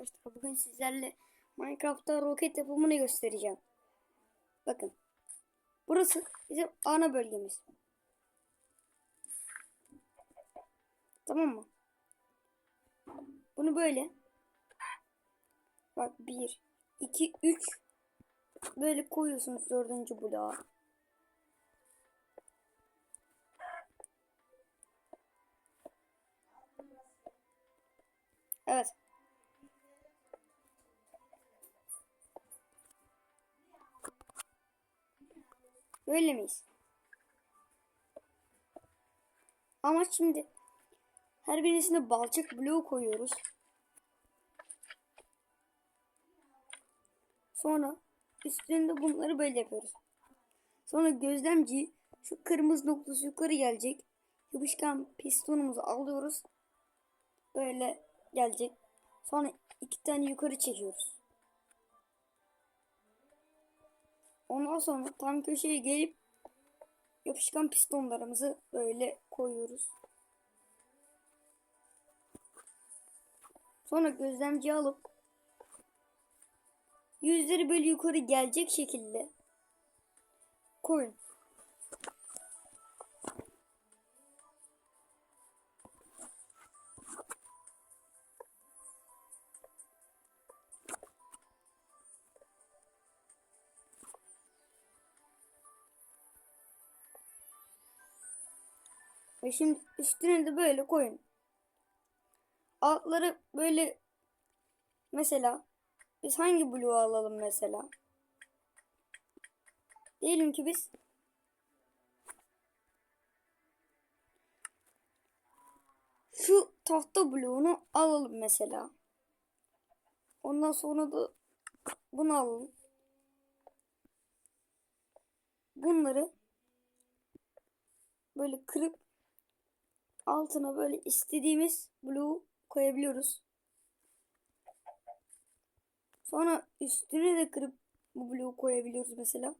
arkadaşlar. Bugün sizlerle Minecraft'ta roket yapımını göstereceğim. Bakın. Burası bizim ana bölgemiz. Tamam mı? Bunu böyle. Bak 1, 2, 3 böyle koyuyorsunuz dördüncü bloğa. Böyle miyiz? Ama şimdi her birisine balçık bloğu koyuyoruz. Sonra üstünde bunları böyle yapıyoruz. Sonra gözlemci şu kırmızı noktası yukarı gelecek. Yapışkan pistonumuzu alıyoruz. Böyle gelecek. Sonra iki tane yukarı çekiyoruz. Ondan sonra tam köşeye gelip yapışkan pistonlarımızı böyle koyuyoruz. Sonra gözlemci alıp yüzleri böyle yukarı gelecek şekilde koyun. Ve şimdi üstüne de böyle koyun. Altları böyle mesela biz hangi bloğu alalım mesela? Diyelim ki biz şu tahta bloğunu alalım mesela. Ondan sonra da bunu alalım. Bunları böyle kırıp altına böyle istediğimiz bloğu koyabiliyoruz. Sonra üstüne de kırıp bu bloğu koyabiliyoruz mesela.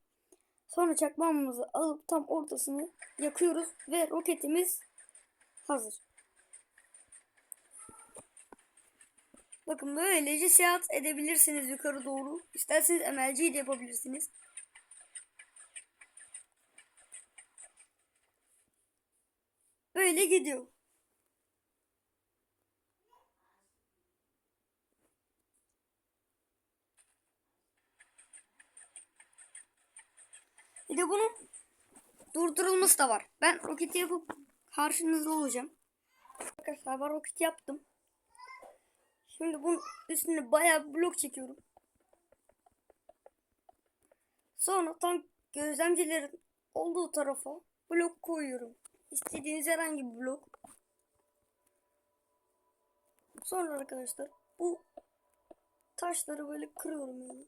Sonra çakmağımızı alıp tam ortasını yakıyoruz ve roketimiz hazır. Bakın böylece seyahat edebilirsiniz yukarı doğru. İsterseniz MLG de yapabilirsiniz. Böyle gidiyor. Bir de bunun durdurulması da var. Ben roketi yapıp karşınızda olacağım. Arkadaşlar ben roket yaptım. Şimdi bunun üstüne bayağı bir blok çekiyorum. Sonra tam gözlemcilerin olduğu tarafa blok koyuyorum. İstediğiniz herhangi bir blok. Sonra arkadaşlar bu taşları böyle kırıyorum yani.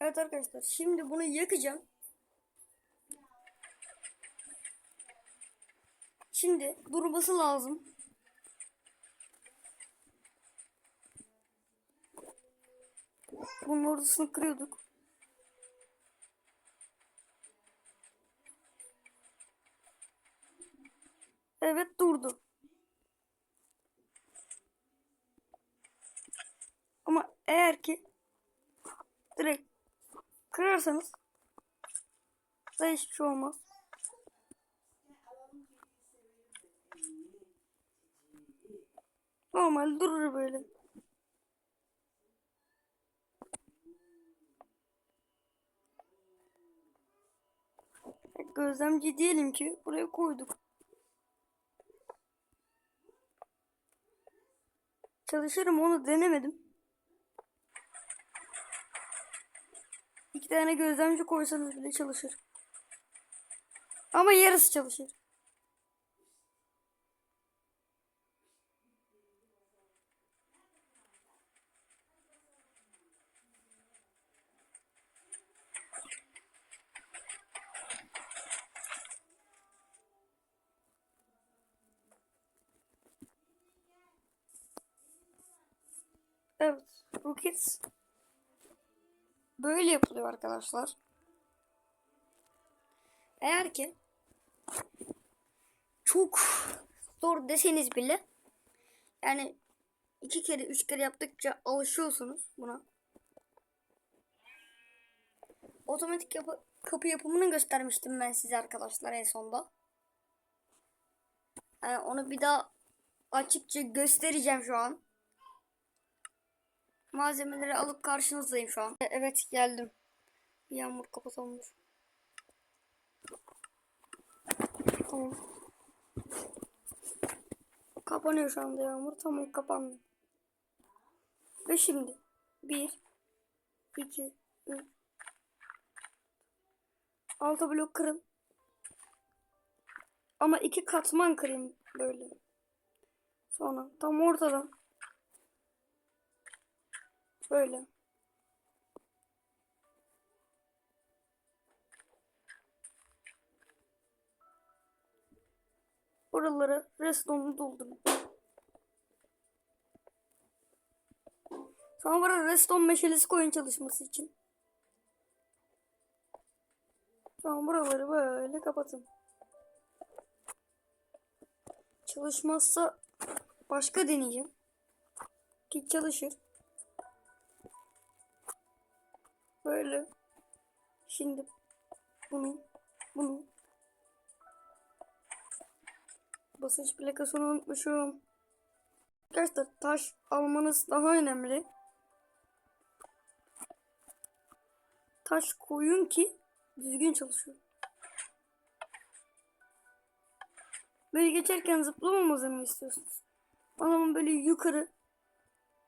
Evet arkadaşlar şimdi bunu yakacağım. Şimdi durması lazım. Bunun ortasını kırıyorduk. Evet durdu. Ama eğer ki direkt kırarsanız da hiçbir şey olmaz. Normal durur böyle. Gözlemci diyelim ki buraya koyduk. Çalışırım onu denemedim. İki tane gözlemci koysanız bile çalışır. Ama yarısı çalışır. Rockets böyle yapılıyor arkadaşlar. Eğer ki çok zor deseniz bile yani iki kere üç kere yaptıkça alışıyorsunuz buna. Otomatik yapı, kapı yapımını göstermiştim ben size arkadaşlar en sonda. Yani onu bir daha açıkça göstereceğim şu an. Malzemeleri alıp karşınızdayım şu an. E- Evet geldim. Bir yağmur kapatılmış. Tamam. Kapanıyor şu anda yağmur. Tamam kapandı. Ve şimdi 1 2 3 Altı blok kırın. Ama iki katman kırayım böyle. Sonra tam ortadan. Böyle. Buraları restonlu doldurun. Sonra buraya reston meşalesi koyun çalışması için. Sonra buraları böyle kapatın. Çalışmazsa başka deneyeceğim. Ki çalışır. Böyle. Şimdi bunu bunu basınç plakasını unutmuşum. Arkadaşlar taş almanız daha önemli. Taş koyun ki düzgün çalışıyor. Böyle geçerken zıplamamızı mı istiyorsunuz? O zaman böyle yukarı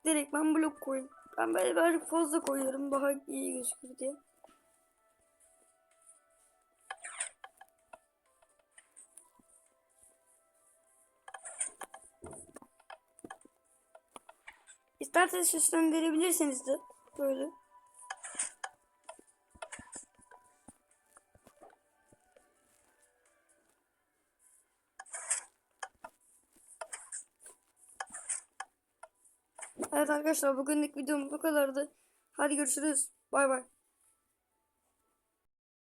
direkt ben blok koyayım. Ben böyle birazcık fazla koyuyorum daha iyi gözükür diye. İsterseniz süslendirebilirsiniz de böyle. Evet arkadaşlar bugünlük videomuz bu kadardı. Hadi görüşürüz. Bay bay.